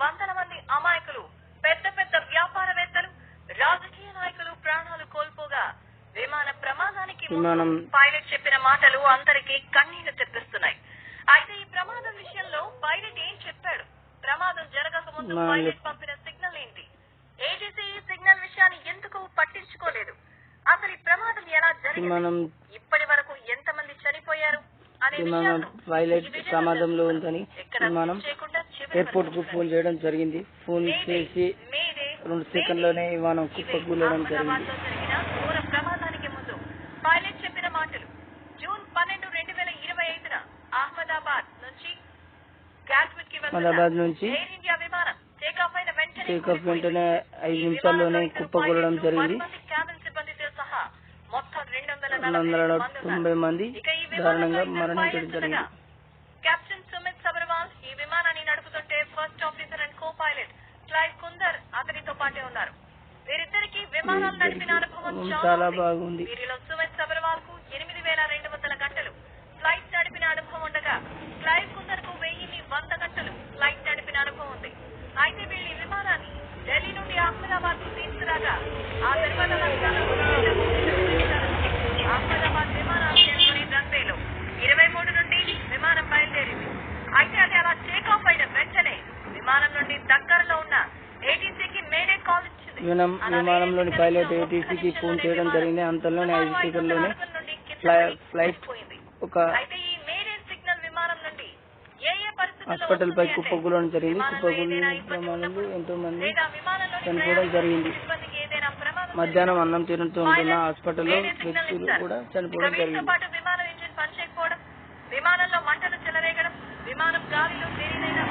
వందల మంది అమాయకులు పెద్ద పెద్ద వ్యాపారవేత్తలు రాజకీయ నాయకులు ప్రాణాలు కోల్పోగా విమాన ప్రమాదానికి ముందు పైలట్ చెప్పిన మాటలు అందరికీ కన్నీళ్ళు తెప్పిస్తున్నాయి. అయితే ఈ ప్రమాదం విషయంలో పైలట్ ఏం చెప్పాడు? ప్రమాదం జరగక ముందు పైలట్ పంపిన సిగ్నల్ ఏంటి? ఏజీసీ ఈ సిగ్నల్ విషయాన్ని ఎందుకు పట్టించుకోలేదు? అసలు ఈ ప్రమాదం ఎలా జరిగింది? ఇప్పటి వరకు ఎంతమంది చనిపోయారు? అనే వీడియోలో ప్రమాదంలో. ఉందని చేయకుండా ఎయిర్పోర్ట్కు ఫోన్ చేయడం జరిగింది ఫోన్ చేసి రెండు మేడే. సెకండ్లోనే విమానం కుప్పకూలడం జరిగింది పైలట్ చెప్పిన మాటలు జూన్ పన్నెండు రెండు వేల ఇరవై ఐదున అహ్మదాబాద్ నుంచి గాట్విక్కి అహ్మదాబాద్ నుంచి ఎయిర్ ఇండియా విమానం టేకాఫ్ అయిన వెంటనే టేకాఫ్ కూలిపోయింది. వెంటనే ఐదు నిమిషాల్లోనే కుప్పకూలడం జరిగింది పది మంది క్యాబిన్ సిబ్బందితో సహా మొత్తం రెండు వందల. తొంభై మంది దారుణంగా మరణించడం జరిగింది ఉండగా, కెప్టెన్ సుమిత్ సబర్వాల్ ఈ విమానాన్ని నడుపుతుంటే first officer and co pilot Clive Kunder అతనితో పాటే ఉన్నారు వీరిద్దరికి విమానాలు నడిపిన అనుభవం వీరిద్దరికి చాలా చాలా ఉంది. బాగుంది. వీరిలో సుమిత్ సబర్వాల్కు ఎనిమిది వేల వందల గంటలు. ఫ్లైట్ నడిపిన అనుభవం ఉండగా క్లైవ్ వెయ్యిన్ని వంద గంటలు ఫ్లైట్ నడిపిన అనుభవం ఉంది. అయితే వీళ్ళు విమానాన్ని ఢిల్లీ నుండి అహ్మదాబాద్కు తీసుకురాగా ఆ తర్వాత లక్ష్యాలను గుర్తించారు. అహ్మదాబాద్ విమానాశ్రయంలోని రన్వేలో ఇరవై మూడు నుండి విమానం బయలుదేరింది అయితే అది అలా టేకాఫ్ అయిన వెంటనే విమానం నుండి దగ్గరలో ఉన్న ఏటీసీకి మేడే విమానం విమానంలోని పైలట్ ఏటీసీకి ఫోన్ చేయడం జరిగింది. అంతలోనే ఐదు సుమారు సెకండ్లోనే ఫ్లై- ఫ్లైట్ ఒక హాస్పిటల్ పై వస్తుంది కుప్పకూలడం జరిగింది. విమానంలో కుప్పకూలిన ఏదైనా ఎంతో మంది చనిపోవడం జరిగింది. మధ్యాహ్నం అన్నం తింటూ ఉంటున్న హాస్పిటల్లో వ్యక్తులు కూడా చనిపోవడం జరిగింది. విమానంలో మంటలు చెలరేగడం విమానం గాలిలో దేనినైనా